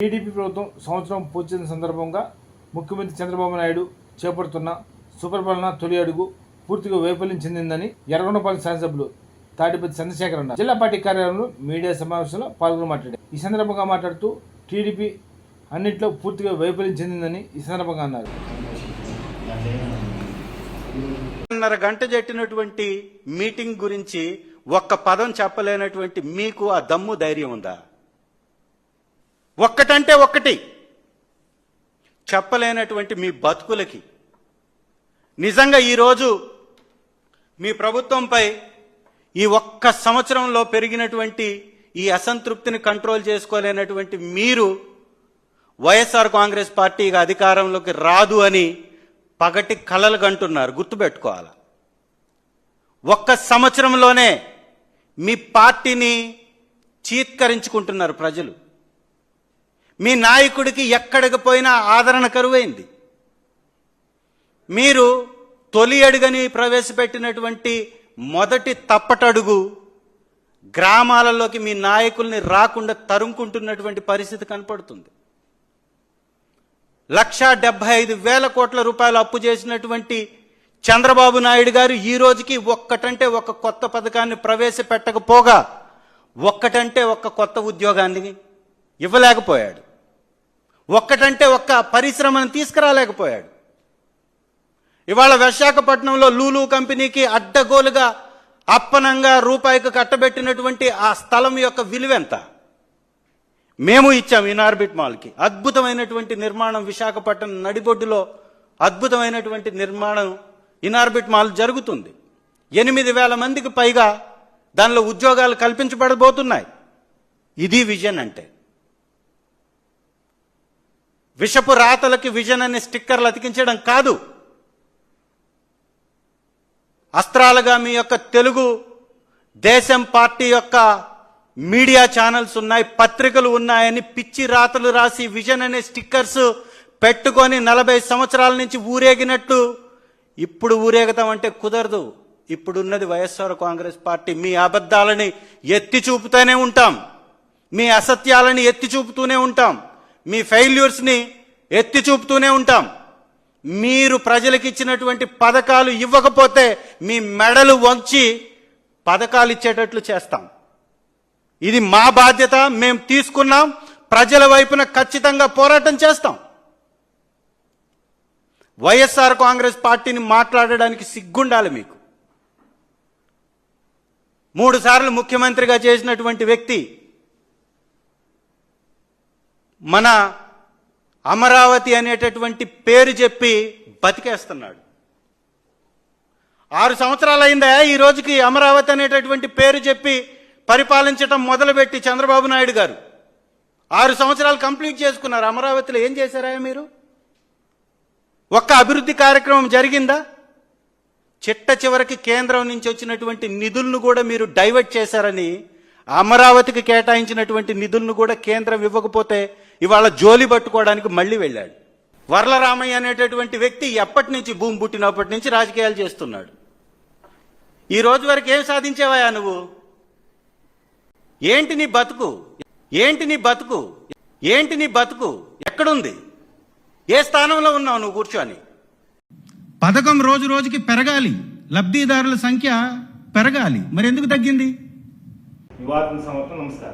TDP ప్రభుత్వం సంవత్సరం పూర్తి సందర్భంగా ముఖ్యమంత్రి చంద్రబాబు నాయుడు చేపడుతున్న సుపరిపాలన తొలి అడుగు పూర్తిగా వైఫల్యం చెందిందని ఎర్రగొండపాలెం శాసనసభ్యులు తాటిపతి చంద్రశేఖర్ అన్నారు. జిల్లా పార్టీ కార్యాలయంలో మీడియా సమావేశంలో పాల్గొని మాట్లాడారు. ఈ సందర్భంగా మాట్లాడుతూ టీడీపీ అన్నింటిలో పూర్తిగా వైఫల్యం చెందిందని ఈ సందర్భంగా అన్నారు. రెండున్నర గంట జట్టినటువంటి మీటింగ్ గురించి ఒక్క పదం చెప్పలేనటువంటి మీకు ఆ దమ్ము ధైర్యం ఉందా? ఒక్కటంటే ఒక్కటి. చెప్పలేనటువంటి మీ బతుకులకి. నిజంగా ఈరోజు మీ ప్రభుత్వంపై ఈ ఒక్క సంవత్సరంలో పెరిగినటువంటి ఈ అసంతృప్తిని కంట్రోల్ చేసుకోలేనటువంటి మీరు వైఎస్ఆర్ కాంగ్రెస్ పార్టీ అధికారంలోకి రాదు అని పగటి కలలు కంటున్నారు. గుర్తుపెట్టుకోవాలి? ఒక్క సంవత్సరంలోనే మీ పార్టీని చీత్కరించుకుంటున్నారు ప్రజలు. మీ నాయకుడికి ఎక్కడికి పోయినా ఆదరణ కరువైంది. మీరు తొలి అడుగని ప్రవేశపెట్టినటువంటి మొదటి తప్పటడుగు గ్రామాలలోకి మీ నాయకుల్ని రాకుండా తరుముకుంటున్నటువంటి పరిస్థితి కనపడుతుంది. లక్షా డెబ్బై ఐదు వేల కోట్ల రూపాయలు అప్పు చేసినటువంటి చంద్రబాబు నాయుడు గారు ఈ రోజుకి ఒక్కటంటే ఒక కొత్త పథకాన్ని ప్రవేశపెట్టకపోగా ఒక్కటంటే ఒక్క కొత్త ఉద్యోగాన్ని ఇవ్వలేకపోయాడు. ఒక్కటంటే ఒక్క పరిశ్రమను తీసుకురాలేకపోయాడు. ఇవాళ విశాఖపట్నంలో లూలు కంపెనీకి అడ్డగోలుగా అప్పనంగా రూపాయికి కట్టబెట్టినటువంటి ఆ స్థలం యొక్క విలువెంత మేము ఇచ్చాం ఇనార్బిట్ మాల్కి. అద్భుతమైనటువంటి నిర్మాణం విశాఖపట్నం నడిబొడ్డులో అద్భుతమైనటువంటి నిర్మాణం ఇనార్బిట్ మాల్ జరుగుతుంది. ఎనిమిది వేల మందికి పైగా దానిలో ఉద్యోగాలు కల్పించబడబోతున్నాయి. ఇది విజన్ అంటే. విషపు రాతలకి విజన్ అనే స్టిక్కర్లు అతికించడం కాదు. అస్త్రాలుగా మీ యొక్క తెలుగు దేశం పార్టీ యొక్క మీడియా ఛానల్స్ ఉన్నాయి పత్రికలు ఉన్నాయని పిచ్చి రాతలు రాసి విజన్ అనే స్టిక్కర్స్ పెట్టుకొని నలభై సంవత్సరాల నుంచి ఊరేగినట్టు. ఇప్పుడు ఊరేగుతామంటే కుదరదు. ఇప్పుడున్నది వైఎస్ఆర్ కాంగ్రెస్ పార్టీ. మీ అబద్ధాలని ఎత్తి చూపుతూనే ఉంటాం. మీ అసత్యాలని ఎత్తి చూపుతూనే ఉంటాం. మీ ఫెయిల్యూర్స్ని ఎత్తి చూపుతూనే ఉంటాం. మీరు ప్రజలకు ఇచ్చినటువంటి పథకాలు ఇవ్వకపోతే మీ మెడలు వంచి పథకాలు ఇచ్చేటట్లు చేస్తాం. ఇది మా బాధ్యత మేము తీసుకున్నాం ప్రజల వైపున ఖచ్చితంగా పోరాటం చేస్తాం. వైఎస్ఆర్ కాంగ్రెస్ పార్టీని మాట్లాడడానికి సిగ్గుండాలి మీకు. మూడు సార్లు ముఖ్యమంత్రిగా చేసినటువంటి వ్యక్తి మన అమరావతి అనేటటువంటి పేరు చెప్పి బతికేస్తున్నాడు. ఆరు సంవత్సరాలు అయిందా ఈ రోజుకి అమరావతి అనేటటువంటి పేరు చెప్పి పరిపాలించటం మొదలుపెట్టి చంద్రబాబు నాయుడు గారు. ఆరు సంవత్సరాలు కంప్లీట్ చేసుకున్నారు. అమరావతిలో ఏం చేశారా మీరు? ఒక్క అభివృద్ధి కార్యక్రమం జరిగిందా? చిట్ట చివరికి కేంద్రం నుంచి వచ్చినటువంటి నిధులను కూడా మీరు డైవర్ట్ చేశారని అమరావతికి కేటాయించినటువంటి నిధులను కూడా కేంద్రం ఇవ్వకపోతే ఇవాళ జోలి పట్టుకోవడానికి మళ్ళీ వెళ్ళాడు. వరలరామయ్య అనేటటువంటి వ్యక్తి ఎప్పటి నుంచి భూమి పుట్టినప్పటి నుంచి రాజకీయాలు చేస్తున్నాడు. ఈ రోజు వరకు ఏం సాధించేవాయా నువ్వు? ఏంటి నీ బతుకు? ఏంటి నీ బతుకు? ఏంటి నీ బతుకు? ఎక్కడుంది? ఏ స్థానంలో ఉన్నావు నువ్వు కూర్చొని? పథకం రోజు రోజుకి పెరగాలి. లబ్ధిదారుల సంఖ్య పెరగాలి. మరి ఎందుకు తగ్గింది? వివాదం సంవత్సరం నమస్కారం.